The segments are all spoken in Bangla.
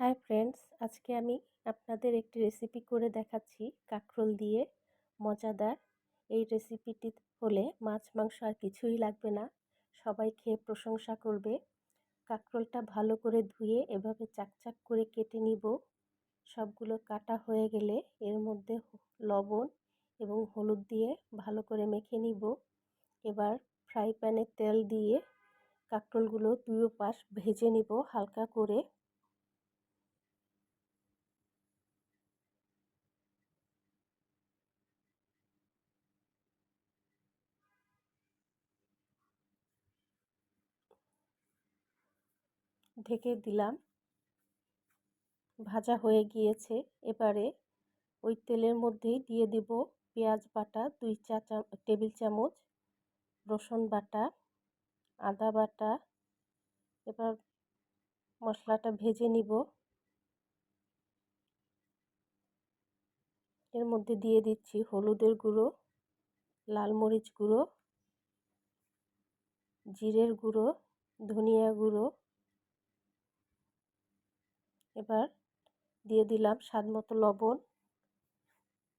হাই ফ্রেন্ডস আজকে আমি আপনাদের একটি রেসিপি করে দেখাচ্ছি কাঁকরোল দিয়ে, মজাদার। এই রেসিপিটি হলে মাছ, মাংস আর কিছুই লাগবে না। সবাই খেয়ে প্রশংসা করবে। কাঁকরোলটা ভালো করে ধুয়ে এভাবে চাকচাক করে কেটে নিব। সবগুলো কাটা হয়ে গেলে এর মধ্যে লবণ এবং হলুদ দিয়ে ভালো করে মেখে নিব। এবার ফ্রাই প্যানে তেল দিয়ে কাঁকরোলগুলো দুই পাশ ভেজে নিব হালকা করে। ঢেকে দিলাম। ভাজা হয়ে গিয়েছে। এবারে ওই তেলের মধ্যেই দিয়ে দিব পেঁয়াজ বাটা, দুই চা টেবিল চামচ, রসুন বাটা, আদা বাটা। এবার মশলাটা ভেজে নিব। এর মধ্যে দিয়ে দিচ্ছি হলুদের গুঁড়ো, লাল মরিচ গুঁড়ো, জিরের গুঁড়ো, ধনিয়া গুঁড়ো এবার দিয়ে দিলাম স্বাদ মতো লবণ।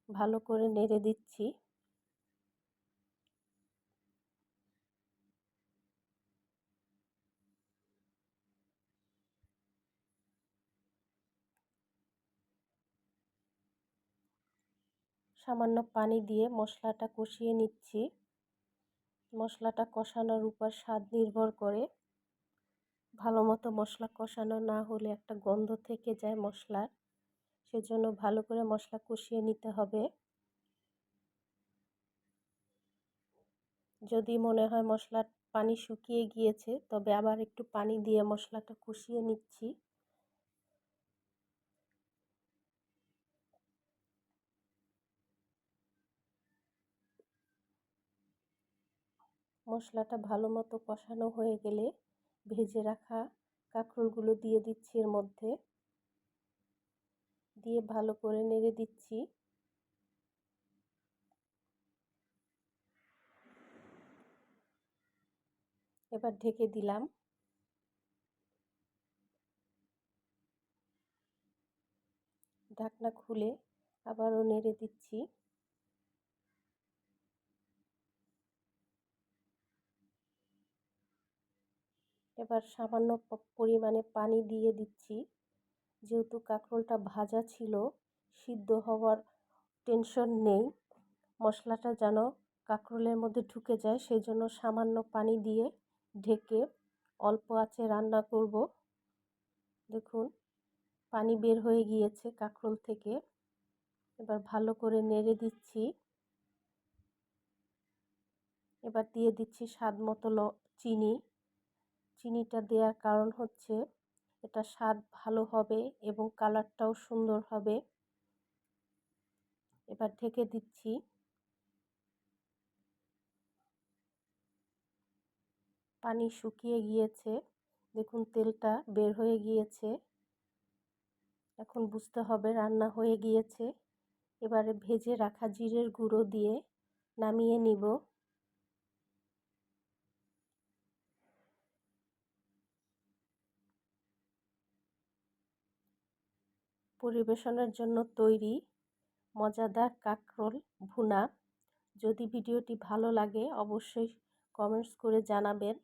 ভালো করে নেড়ে দিচ্ছি। সামান্য পানি দিয়ে মশলাটা কষিয়ে নিচ্ছি। মশলাটা কষানোর উপর স্বাদ নির্ভর করে। ভালো মতো মশলা কষানো না হলে একটা গন্ধ থেকে যায় মশলার। সেজন্য ভালো করে মশলা কষিয়ে নিতে হবে। যদি মনে হয় মশলার পানি শুকিয়ে গিয়েছে, তবে আবার একটু পানি দিয়ে মশলাটা কষিয়ে নিচ্ছি। মশলাটা ভালো মতো কষানো হয়ে গেলে ভেজে রাখা কাঁকরোলগুলো দিয়ে দিচ্ছি এর মধ্যে। দিয়ে ভালো করে নেড়ে দিচ্ছি। এবার ঢেকে দিলাম। ঢাকনা খুলে আবারও নেড়ে দিচ্ছি। এবার সামান্য পরিমাণে পানি দিয়ে দিচ্ছি। যেহেতু কাঁকরোলটা ভাজা ছিল, সিদ্ধ হওয়ার টেনশন নেই। মশলাটা যেন কাঁকরোলের মধ্যে ঢুকে যায় সেই জন্য সামান্য পানি দিয়ে ঢেকে অল্প আছে রান্না করব। দেখুন, পানি বের হয়ে গিয়েছে কাঁকরোল থেকে। এবার ভালো করে নেড়ে দিচ্ছি। এবার দিয়ে দিচ্ছি স্বাদ মতো চিনি। চিনিটা দেওয়ার কারণ হচ্ছে, এটা স্বাদ ভালো হবে এবং কালারটাও সুন্দর হবে। এবার ঢেকে দিচ্ছি। পানি শুকিয়ে গিয়েছে। দেখুন, তেলটা বের হয়ে গিয়েছে। এখন বুঝতে হবে রান্না হয়ে গিয়েছে। এবারে ভেজে রাখা জিরের গুঁড়ো দিয়ে নামিয়ে নিব। পরিবেশনের জন্য তৈরি মজাদার কাকরোল ভুনা। যদি ভিডিওটি ভালো লাগে অবশ্যই কমেন্টস করে জানাবেন।